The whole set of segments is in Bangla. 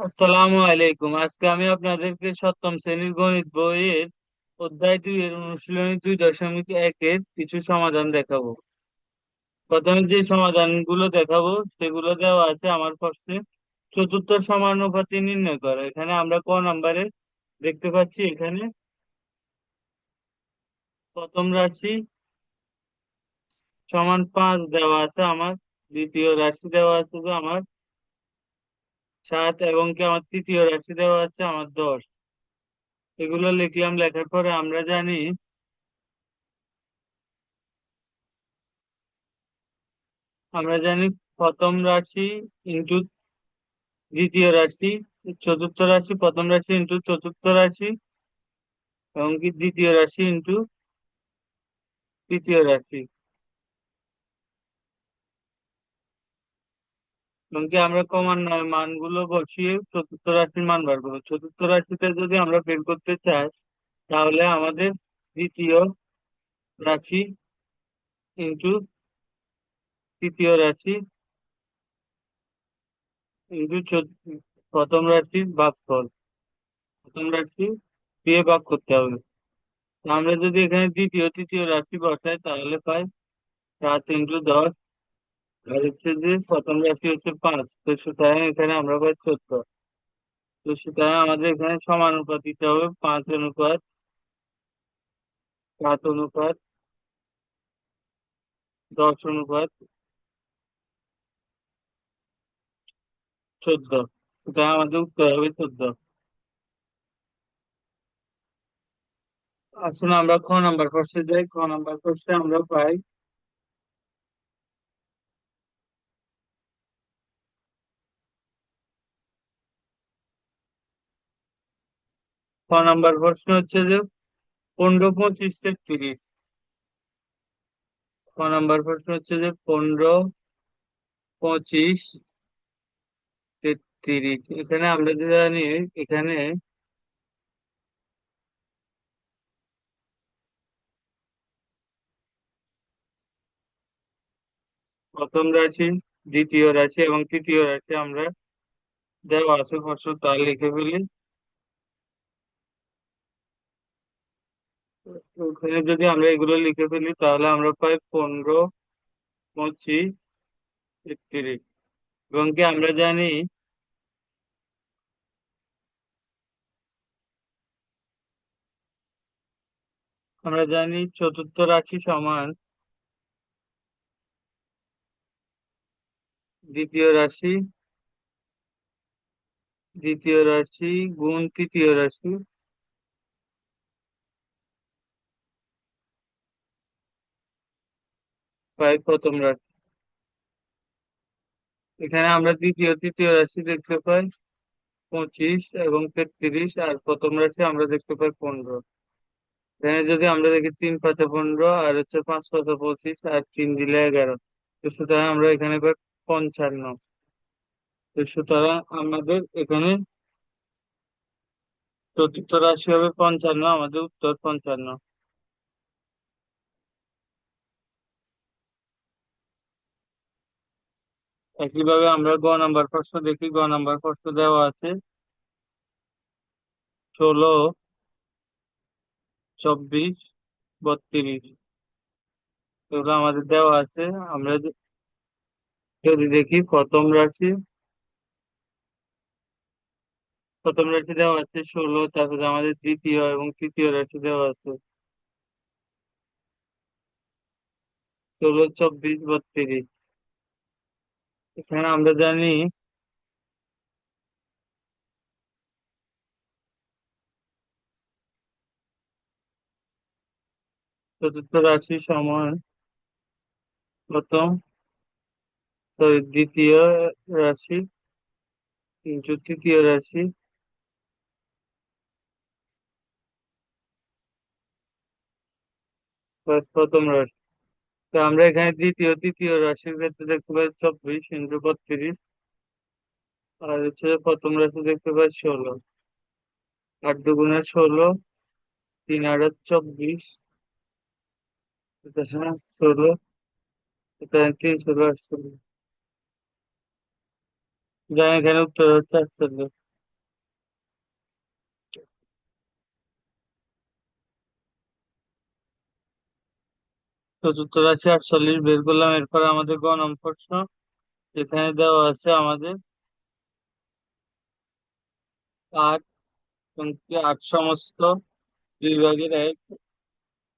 আসসালামু আলাইকুম। আজকে আমি আপনাদেরকে সপ্তম শ্রেণির গণিত বইয়ের অধ্যায় দুই এর অনুশীলনী দুই দশমিক একের কিছু সমাধান দেখাবো। প্রথমে যে সমাধানগুলো দেখাবো, সেগুলো দেওয়া আছে আমার প্রশ্নে। চতুর্থ সমানুপাতি নির্ণয় করা। এখানে আমরা ক নাম্বারে দেখতে পাচ্ছি এখানে প্রথম রাশি সমান পাঁচ দেওয়া আছে আমার, দ্বিতীয় রাশি দেওয়া আছে আমার সাত এবং কি আমার তৃতীয় রাশি দেওয়া আছে? আমার দশ। এগুলো লিখলাম, লেখার পরে আমরা জানি আমরা জানি প্রথম রাশি ইন্টু দ্বিতীয় রাশি, চতুর্থ রাশি, প্রথম রাশি ইন্টু চতুর্থ রাশি এবং কি দ্বিতীয় রাশি ইন্টু তৃতীয় রাশি। এবং কি আমরা ক্রমান্বয়ে মানগুলো বসিয়ে চতুর্থ রাশির মান বার করব। চতুর্থ রাশিটা যদি আমরা বের করতে চাই, তাহলে আমাদের দ্বিতীয় রাশি ইন্টু তৃতীয় রাশি ইন্টু প্রথম রাশির ভাগফল। প্রথম রাশি দিয়ে ভাগ করতে হবে। আমরা যদি এখানে দ্বিতীয়, তৃতীয় রাশি বসাই, তাহলে পাই সাত ইন্টু দশ আর হচ্ছে যে প্রথম রাশি হচ্ছে পাঁচ, তো সুতরাং এখানে আমরা পাই চোদ্দ। তো সুতরাং আমাদের এখানে সমানুপাত দিতে হবে, পাঁচ অনুপাত, সাত অনুপাত, দশ অনুপাত, চোদ্দ। সুতরাং আমাদের উত্তর হবে চোদ্দ। আসুন আমরা খ নাম্বার প্রশ্নে যাই। খ নাম্বার প্রশ্নে আমরা পাই খ নাম্বার প্রশ্ন হচ্ছে যে, পনেরো, পঁচিশ তেত্রিশ ক নাম্বার প্রশ্ন হচ্ছে যে, পনেরো, পঁচিশ তেত্রিশ এখানে আমরা যে জানি, এখানে প্রথম রাশি, দ্বিতীয় রাশি এবং তৃতীয় রাশি আমরা দেওয়া আছে। প্রশ্ন তা লিখে ফেলি। ওখানে যদি আমরা এগুলো লিখে ফেলি, তাহলে আমরা পাই পনেরো পঁচিশ একত্রিশ। এবং কি আমরা জানি আমরা জানি চতুর্থ রাশি সমান দ্বিতীয় রাশি দ্বিতীয় রাশি গুণ তৃতীয় রাশি। পাই প্রথম রাশি। এখানে আমরা দ্বিতীয়, তৃতীয় রাশি দেখতে পাই, পঁচিশ এবং তেত্রিশ, আর প্রথম রাশি আমরা দেখতে পাই পনেরো। এখানে যদি আমরা দেখি তিন পাঁচে পনেরো, আর হচ্ছে পাঁচ পাঁচে পঁচিশ, আর তিন দিলে এগারো। তো সুতরাং আমরা এখানে পাই পঞ্চান্ন। তো সুতরাং আমাদের এখানে চতুর্থ রাশি হবে পঞ্চান্ন, আমাদের উত্তর পঞ্চান্ন। একইভাবে আমরা গ নাম্বার প্রশ্ন দেখি, গ নাম্বার প্রশ্ন দেওয়া আছে। ষোলো, চব্বিশ, বত্রিশ। এগুলো আমাদের দেওয়া আছে। আমরা যদি দেখি, প্রথম রাশি প্রথম রাশি দেওয়া আছে ষোলো, তারপরে আমাদের দ্বিতীয় এবং তৃতীয় রাশি দেওয়া আছে। ষোলো, চব্বিশ, বত্রিশ। এখানে আমরা জানি চতুর্থ রাশি সমান প্রথম সরি দ্বিতীয় রাশি তৃতীয় রাশি প্রথম রাশি। তো আমরা এখানে দ্বিতীয় তৃতীয় রাশির ক্ষেত্রে দেখতে পাই চব্বিশ ইন্টু বত্রিশ। আর হচ্ছে প্রথম রাশি দেখতে পাই ষোলো। আট দুগুণে ষোলো, তিন আট চব্বিশ। ষোলো। তিন ষোলো আটচল্লিশ। এখানে উত্তর হচ্ছে আটচল্লিশ। চতুর্থ রাশি আটচল্লিশ, বের করলাম। এরপরে আমাদের গ নম্বর প্রশ্ন এখানে দেওয়া আছে আমাদের আট এবং কি আট সমস্ত দুই ভাগের এক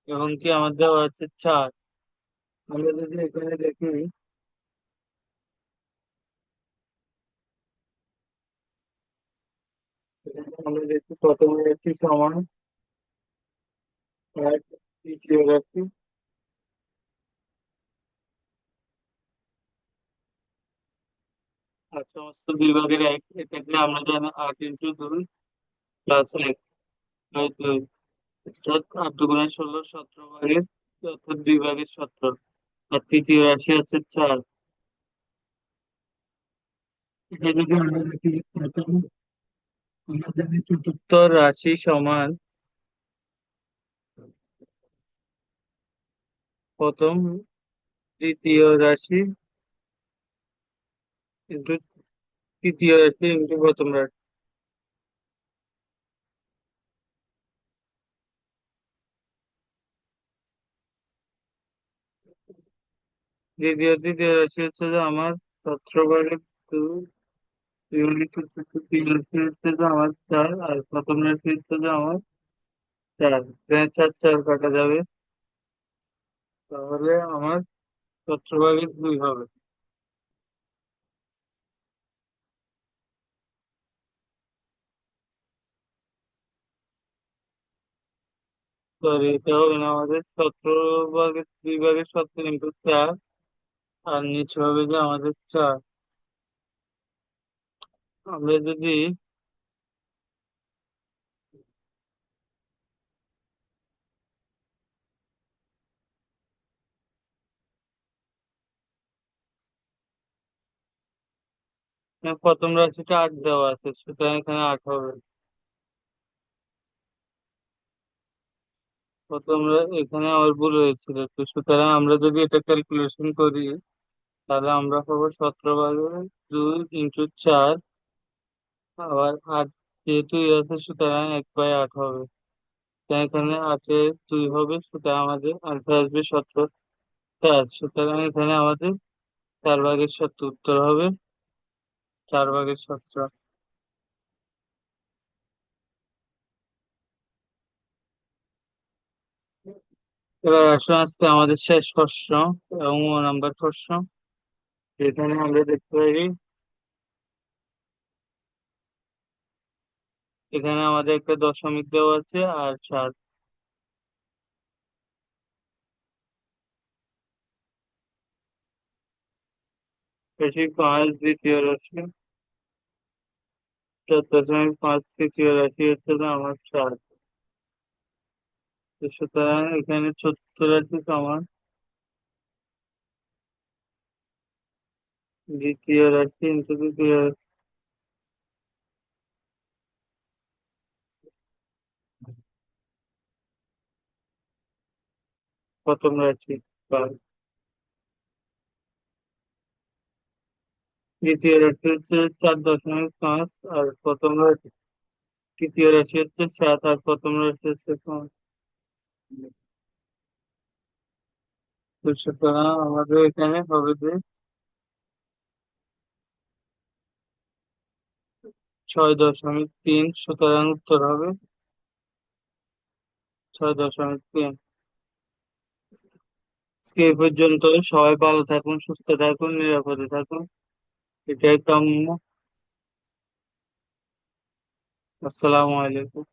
এবং কি আমাদের দেওয়া আছে চার। আমরা যদি এখানে দেখি আমরা দেখি প্রথম রাশি সমান, এক বিভাগের আমরা জানি আট ইন্টু দুই প্লাস এক। দুই অর্থাৎ আট দুগুণে ষোলো, সতেরো অর্থাৎ সতেরো। আর তৃতীয় রাশি হচ্ছে চার। এটা যদি আমরা দেখি, প্রথম চতুর্থ রাশি সমান প্রথম তৃতীয় রাশি তৃতীয় ইন্টু প্রথম রাশি দ্বিতীয়, তৃতীয় রাশি হচ্ছে যে আমার সতেরো ভাগের ইউনিট তিন রাশি হচ্ছে যে আমার চার, আর প্রথম রাশি হচ্ছে যে আমার চার। চার চার কাটা যাবে। তাহলে আমার সতেরো দুই হবে। সরি, এটা হবে না আমাদের সতেরো ভাগের দুই ভাগের সতেরো ইন্টু চার, আর নিচে হবে যে আমাদের চার। আমরা যদি প্রথম রাশিটা আট দেওয়া আছে, সুতরাং এখানে আট হবে। প্রথম রা- এখানে আমার ভুল হয়েছিল। তো সুতরাং আমরা যদি এটা ক্যালকুলেশন করি, তাহলে আমরা পাবো সতেরো ভাগের দুই ইন্টু চার আবার আট, যেহেতু আছে, সুতরাং এক বাই আট হবে। তাই এখানে আটে দুই হবে, সুতরাং আমাদের আনসার আসবে সতেরো চার। সুতরাং এখানে আমাদের চার ভাগের সত্তর উত্তর হবে, চার ভাগের সতেরো। এবার আসুন আজকে আমাদের শেষ প্রশ্ন এবং নাম্বার প্রশ্ন এখানে আমরা দেখতে পারি, এখানে আমাদের একটা দশমিক দেওয়া আছে আর সাত বেশি পাঁচ দ্বিতীয় রাশি, চার দশমিক পাঁচ তৃতীয় রাশি হচ্ছে আমার চার। তো সুতরাং এখানে রাশি সমান। দ্বিতীয় রাশি ইন্টু রাশি প্রথম রাশি দ্বিতীয় রাশি হচ্ছে চার দশমিক পাঁচ আর প্রথম রাশি, তৃতীয় রাশি হচ্ছে সাত আর প্রথম রাশি হচ্ছে পাঁচ। সুতরাং আমাদের এখানে হবে যে ছয় দশমিক তিন, সুতরাং উত্তর হবে ছয় দশমিক তিন। আজকে এই পর্যন্ত, সবাই ভালো থাকুন, সুস্থ থাকুন, নিরাপদে থাকুন। এটাই কাম্য। আসসালামু আলাইকুম।